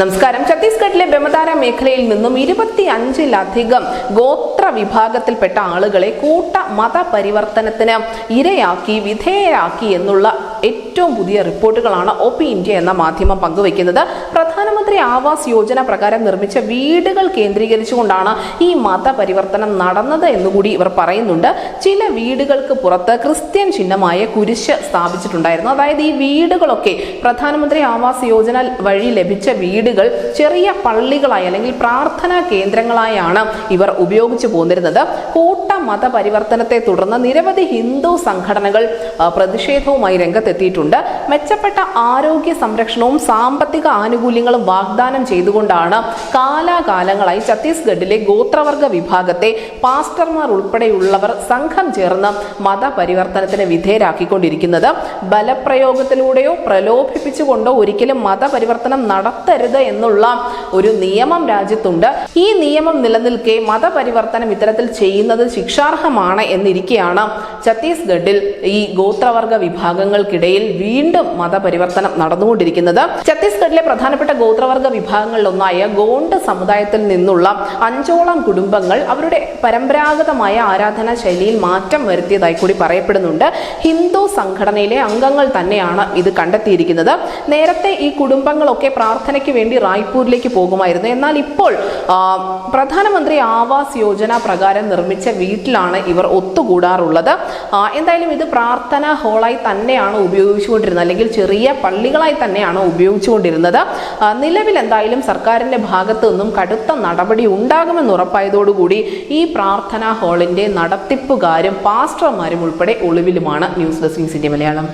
നമസ്കാരം. ഛത്തീസ്ഗഡിലെ ബെമതാര മേഖലയിൽ നിന്നും ഇരുപത്തി അഞ്ചിലധികം ഗോത്ര വിഭാഗത്തിൽപ്പെട്ട ആളുകളെ കൂട്ട മതപരിവർത്തനത്തിന് ഇരയാക്കി വിധേയരാക്കി എന്നുള്ള ഏറ്റവും പുതിയ റിപ്പോർട്ടുകളാണ് ഒ പി ഇന്ത്യ എന്ന മാധ്യമം പങ്കുവയ്ക്കുന്നത്. പ്രധാനമന്ത്രി ആവാസ് യോജന പ്രകാരം നിർമ്മിച്ച വീടുകൾ കേന്ദ്രീകരിച്ചുകൊണ്ടാണ് ഈ മതപരിവർത്തനം നടന്നത് എന്നുകൂടി ഇവർ പറയുന്നുണ്ട്. ചില വീടുകൾക്ക് പുറത്ത് ക്രിസ്ത്യൻ ചിഹ്നമായ കുരിശ് സ്ഥാപിച്ചിട്ടുണ്ടായിരുന്നു. അതായത് ഈ വീടുകളൊക്കെ പ്രധാനമന്ത്രി ആവാസ് യോജന വഴി ലഭിച്ച വീടുകൾ ചെറിയ പള്ളികളായി അല്ലെങ്കിൽ പ്രാർത്ഥനാ കേന്ദ്രങ്ങളായാണ് ഇവർ ഉപയോഗിച്ചു പോന്നിരുന്നത്. കൂട്ട മതപരിവർത്തനത്തെ തുടർന്ന് നിരവധി ഹിന്ദു സംഘടനകൾ പ്രതിഷേധവുമായി രംഗത്തെത്തിയിട്ടുണ്ട്. മെച്ചപ്പെട്ട ആരോഗ്യ സംരക്ഷണവും സാമ്പത്തിക ആനുകൂല്യങ്ങളും വാഗ്ദാനം ചെയ്തുകൊണ്ടാണ് കാലാകാലങ്ങളായി ഛത്തീസ്ഗഡിലെ ഗോത്രവർഗ വിഭാഗത്തെ പാസ്റ്റർമാർ ഉൾപ്പെടെയുള്ളവർ സംഘം ചേർന്ന് മതപരിവർത്തനത്തിന് വിധേയരാക്കിക്കൊണ്ടിരിക്കുന്നത്. ബലപ്രയോഗത്തിലൂടെയോ പ്രലോഭിപ്പിച്ചുകൊണ്ടോ ഒരിക്കലും മതപരിവർത്തനം നടത്തരുത് എന്നുള്ള ഒരു നിയമം രാജ്യത്തുണ്ട്. ഈ നിയമം നിലനിൽക്കെ മതപരിവർത്തനം ഇത്തരത്തിൽ ചെയ്യുന്നത് ശിക്ഷാർഹമാണ് എന്നിരിക്കെയാണ് ഛത്തീസ്ഗഡിൽ ഈ ഗോത്രവർഗ വിഭാഗങ്ങൾക്കിടയിൽ വീണ്ടും മതപരിവർത്തനം നടന്നുകൊണ്ടിരിക്കുന്നത്. ഛത്തീസ്ഗഡിലെ പ്രധാനപ്പെട്ട ഗോത്രവർഗ വിഭാഗങ്ങളിലൊന്നായ ഗോണ്ട് സമുദായത്തിൽ നിന്നുള്ള അഞ്ചോളം കുടുംബങ്ങൾ അവരുടെ പരമ്പരാഗതമായ ആരാധനാ ശൈലിയിൽ മാറ്റം വരുത്തിയതായി കൂടി പറയപ്പെടുന്നുണ്ട്. ഹിന്ദു സംഘടനയിലെ അംഗങ്ങൾ തന്നെയാണ് ഇത് കണ്ടെത്തിയിരിക്കുന്നത്. നേരത്തെ ഈ കുടുംബങ്ങളൊക്കെ പ്രാർത്ഥനയ്ക്ക് വേണ്ടി റായ്പൂരിലേക്ക് പോകുമായിരുന്നു. എന്നാൽ ഇപ്പോൾ പ്രധാനമന്ത്രി ആവാസ് യോജന പ്രകാരം നിർമ്മിച്ച വീട്ടിലാണ് ഇവർ ഒത്തുകൂടാറുള്ളത്. എന്തായാലും ഇത് പ്രാർത്ഥനാ ഹോളായി തന്നെയാണ് ഉപയോഗിച്ചുകൊണ്ടിരുന്നത്. അല്ലെങ്കിൽ ചെറിയ പള്ളികളായി തന്നെയാണ് ഉപയോഗിച്ചുകൊണ്ടിരുന്നത്. നിലവിൽ എന്തായാലും സർക്കാരിന്റെ ഭാഗത്തു നിന്നും കടുത്ത നടപടി ഉണ്ടാകുമെന്ന് ഉറപ്പായതോടുകൂടി ഈ പ്രാർത്ഥനാ ഹാളിന്റെ നടത്തിപ്പുകാരും പാസ്റ്റർമാരും ഉൾപ്പെടെ ഒളിവിലുമാണ് ന്യൂസ് ഡെസ്ക് സിറ്റി മലയാളം.